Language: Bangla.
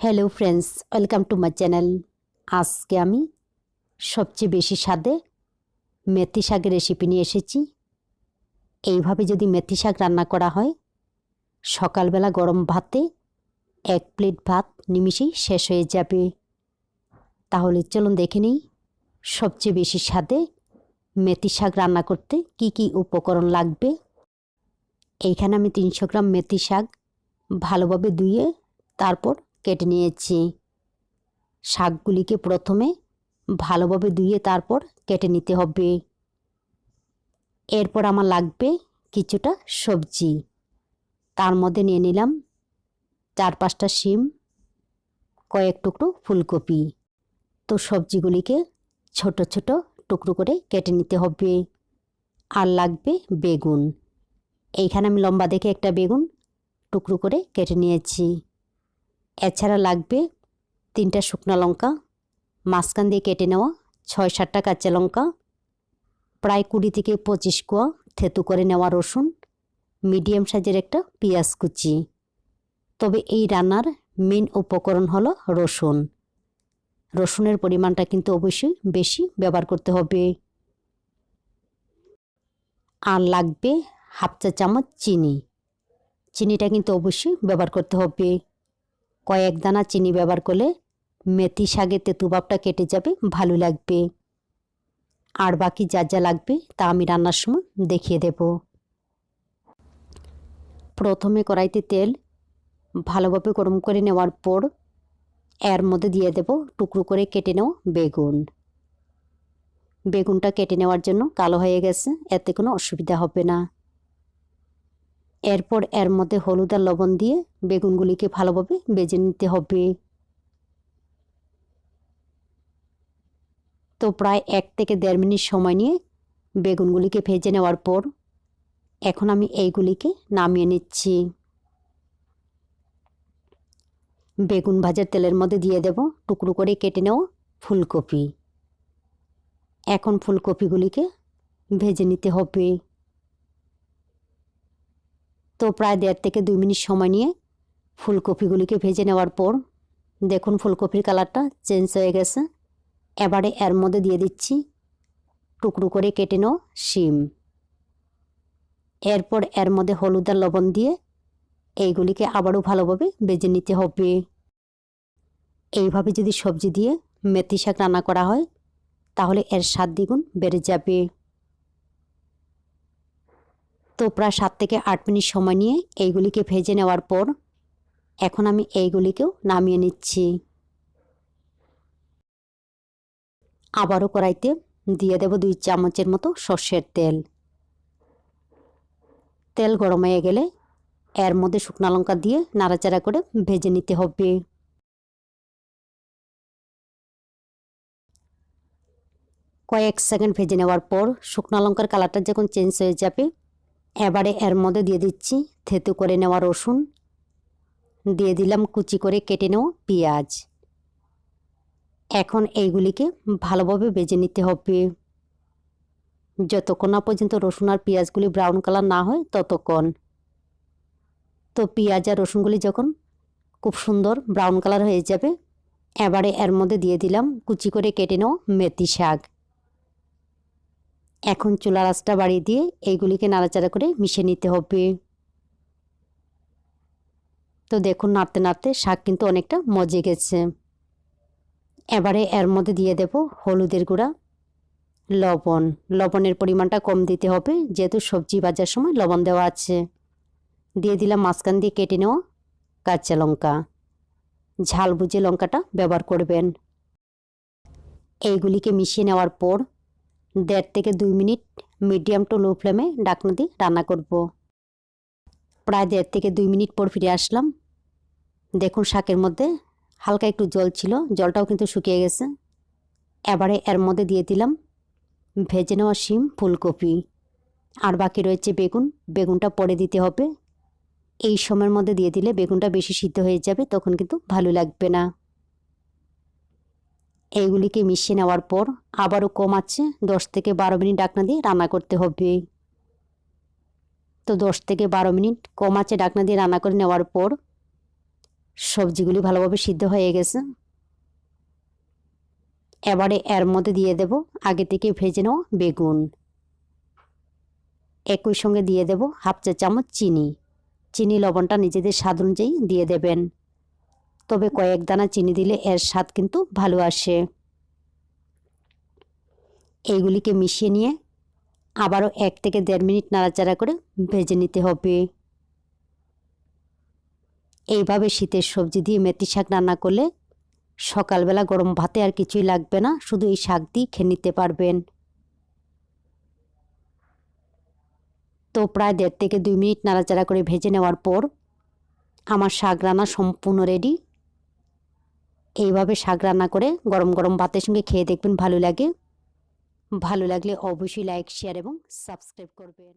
Hello friends welcome to my channel আজকে আমি সবচেয়ে বেশি স্বাদে মেথি শাকের রেসিপি নিয়ে এসেছি। এইভাবে যদি মেথি শাক রান্না করা হয়, সকালবেলা গরম ভাতে এক প্লেট ভাত নিমিষেই শেষ হয়ে যাবে। তাহলে চলুন দেখে নিই সবচেয়ে বেশি স্বাদে মেথি শাক রান্না করতে কি কি উপকরণ লাগবে। এইখানে আমি তিনশো গ্রাম মেথি শাক ভালোভাবে ধুয়ে তারপর কেটে নিয়েছি। শাকগুলিকে প্রথমে ভালোভাবে ধুয়ে তারপর কেটে নিতে হবে। এরপর আমার লাগবে কিছুটা সবজি। তার মধ্যে নিয়ে নিলাম চার পাঁচটা শিম, কয়েক টুকরো ফুলকপি। তো সবজিগুলিকে ছোট ছোট টুকরো করে কেটে নিতে হবে। আর লাগবে বেগুন। এইখানে আমি লম্বা দেখে একটা বেগুন টুকরো করে কেটে নিয়েছি। এছাড়া লাগবে তিনটা শুকনো লঙ্কা, মাঝখান দিয়ে কেটে নেওয়া ছয় সাতটা কাঁচা লঙ্কা, প্রায় কুড়ি থেকে পঁচিশ কোয়া থেতু করে নেওয়া রসুন, মিডিয়াম সাইজের একটা পেঁয়াজ কুচি। তবে এই রান্নার মেন উপকরণ হলো রসুন। রসুনের পরিমাণটা কিন্তু অবশ্যই বেশি ব্যবহার করতে হবে। আর লাগবে হাফ চা চামচ চিনি। চিনিটা কিন্তু অবশ্যই ব্যবহার করতে হবে। কয়েক দানা চিনি ব্যবহার করলে মেথি শাকের তেঁতুভাবটা কেটে যাবে, ভালো লাগবে। আর বাকি যা যা লাগবে তা আমি রান্নার সময় দেখিয়ে দেব। প্রথমে কড়াইতে তেল ভালোভাবে গরম করে নেওয়ার পর এর মধ্যে দিয়ে দেব টুকরো করে কেটে নেওয়া বেগুন। বেগুনটা কেটে নেওয়ার জন্য কালো হয়ে গেছে, এতে কোনো অসুবিধা হবে না। এরপর এর মধ্যে হলুদ আর লবণ দিয়ে বেগুনগুলিকে ভালোভাবে বেজে নিতে হবে। তো প্রায় এক থেকে দেড় মিনিট সময় নিয়ে বেগুনগুলিকে ভেজে নেওয়ার পর এখন আমি এইগুলিকে নামিয়ে নিচ্ছি। বেগুন ভাজার তেলের মধ্যে দিয়ে দেব টুকরো করে কেটে নেওয়া ফুলকপি। এখন ফুলকপিগুলিকে ভেজে নিতে হবে। তো প্রায় দেড় থেকে দুই মিনিট সময় নিয়ে ফুলকপিগুলিকে ভেজে নেওয়ার পর দেখুন ফুলকপির কালারটা চেঞ্জ হয়ে গেছে। এবারে এর মধ্যে দিয়ে দিচ্ছি টুকরো করে কেটে নাও শিম। এরপর এর মধ্যে হলুদ আর লবণ দিয়ে এইগুলিকে আবারও ভালোভাবে বেজে নিতে হবে। এইভাবে যদি সবজি দিয়ে মেথি শাক রান্না করা হয়, তাহলে এর স্বাদ দ্বিগুণ বেড়ে যাবে। তো প্রায় সাত থেকে আট মিনিট সময় নিয়ে এইগুলিকে ভেজে নেওয়ার পর এখন আমি এইগুলিকেও নামিয়ে নিচ্ছি। আবারও কড়াইতে দিয়ে দেব দুই চামচের মতো সর্ষের তেল। তেল গরম হয়ে গেলে এর মধ্যে শুকনো লঙ্কা দিয়ে নাড়াচাড়া করে ভেজে নিতে হবে। কয়েক সেকেন্ড ভেজে নেওয়ার পর শুকনো লঙ্কার কালারটা যখন চেঞ্জ হয়ে যাবে এবারে এর মধ্যে দিয়ে দিচ্ছি থেতু করে নেওয়া রসুন। দিয়ে দিলাম কুচি করে কেটে নেওয়া পেঁয়াজ। এখন এইগুলিকে ভালোভাবে বেজে নিতে হবে। যতক্ষণ না পর্যন্ত রসুন আর পেঁয়াজগুলি ব্রাউন কালার না হয় ততক্ষণ। তো পেঁয়াজ আর রসুনগুলি যখন খুব সুন্দর ব্রাউন কালার হয়ে যাবে, এবারে এর মধ্যে দিয়ে দিলাম কুচি করে কেটে নেওয়া মেথি শাক। এখন চুলা রাসটা বাড়িয়ে দিয়ে এইগুলিকে নাড়াচাড়া করে মিশিয়ে নিতে হবে। তো দেখুন, নাড়তে নাড়তে শাক কিন্তু অনেকটা মজে গেছে। এবারে এর মধ্যে দিয়ে দেব হলুদের গুঁড়া, লবণ। লবণের পরিমাণটা কম দিতে হবে, যেহেতু সবজি ভাজার সময় লবণ দেওয়া আছে। দিয়ে দিলাম মাঝখান দিয়ে কেটে নেওয়া কাঁচা লঙ্কা। ঝাল বুঝে লঙ্কাটা ব্যবহার করবেন। এইগুলিকে মিশিয়ে নেওয়ার পর দেড় থেকে দুই মিনিট মিডিয়াম টু লো ফ্লেমে ডাকনা দিয়ে রান্না করব। প্রায় দেড় থেকে দুই মিনিট পর ফিরে আসলাম। দেখুন শাকের মধ্যে হালকা একটু জল ছিল, জলটাও কিন্তু শুকিয়ে গেছে। এবারে এর মধ্যে দিয়ে দিলাম ভেজে নেওয়া শিম, ফুলকপি। আর বাকি রয়েছে বেগুন, বেগুনটা পরে দিতে হবে। এই সময়ের মধ্যে দিয়ে দিলে বেগুনটা বেশি সিদ্ধ হয়ে যাবে, তখন কিন্তু ভালো লাগবে না। এইগুলিকে মিশিয়ে নেওয়ার পর আবারও কম আছে, দশ থেকে বারো মিনিট ডাকনা দিয়ে রান্না করতে হবে। তো দশ থেকে বারো মিনিট কম আছে ডাকনা দিয়ে রান্না করে নেওয়ার পর সবজিগুলি ভালোভাবে সিদ্ধ হয়ে গেছে। এবারে এর মধ্যে দিয়ে দেব আগে থেকে ভেজে নেওয়া বেগুন। একই সঙ্গে দিয়ে দেব হাফ চা চামচ চিনি। চিনি, লবণটা নিজেদের স্বাদ অনুযায়ী দিয়ে দেবেন। তবে কয়েক দানা চিনি দিলে এর স্বাদ কিন্তু ভালো আসে। এইগুলিকে মিশিয়ে নিয়ে আবারও এক থেকে দেড় মিনিট নাড়াচাড়া করে ভেজে নিতে হবে। এইভাবে শীতের সবজি দিয়ে মেথি শাক রান্না করলে সকালবেলা গরম ভাতে আর কিছুই লাগবে না, শুধু এই শাক দিয়ে খেয়ে নিতে পারবেন। তো প্রায় দেড় থেকে দুই মিনিট নাড়াচাড়া করে ভেজে নেওয়ার পর আমার শাক রান্না সম্পূর্ণ রেডি এইভাবে শাক রান্না করে গরম গরম ভাতের সঙ্গে খেয়ে দেখবেন ভালো লাগে। ভালো লাগলে অবশ্যই লাইক শেয়ার এবং সাবস্ক্রাইব করবেন।